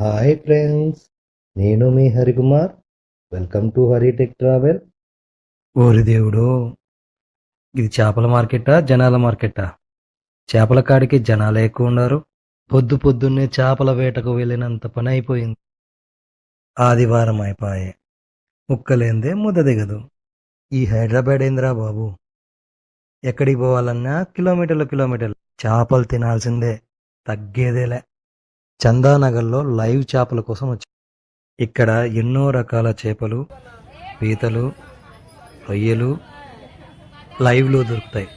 Hi friends నేను మీ Harikumar. Welcome to Haritech travel ఓరి దేవుడు ఇది చేపల మార్కెటా జనాల మార్కెటా? చేపల కాడికి జనాలు ఎక్కువ ఉన్నారు. పొద్దు పొద్దున్నే చేపల వేటకు వెళ్ళినంత పని అయిపోయింది. ఆదివారం అయిపోయే. ముక్కలేందే ముద్ద దిగదు. ఈ హైదరాబాద్ ఏందిరా బాబు? ఎక్కడికి పోవాలన్నా కిలోమీటర్లు కిలోమీటర్లు. చేపలు తినాల్సిందే. తగ్గేదేలే. చందానగర్లో లైవ్ చేపల కోసం వచ్చి. ఇక్కడ ఎన్నో రకాల చేపలు పీతలు రొయ్యలు లైవ్లో దొరుకుతాయి.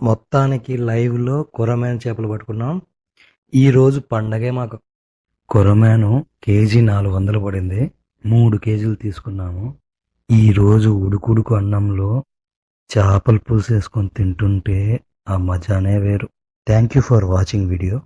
మొత్తానికి లైవ్లో కొరమేను చేపలు పట్టుకున్నాం. ఈరోజు పండగే మాకు. కొరమేను కేజీ నాలుగు వందలు పడింది. మూడు కేజీలు తీసుకున్నాము. ఈరోజు ఉడుకుడుకు అన్నంలో చేపల పులుసు వేసుకొని తింటుంటే ఆ మజానే వేరు. Thank you for watching video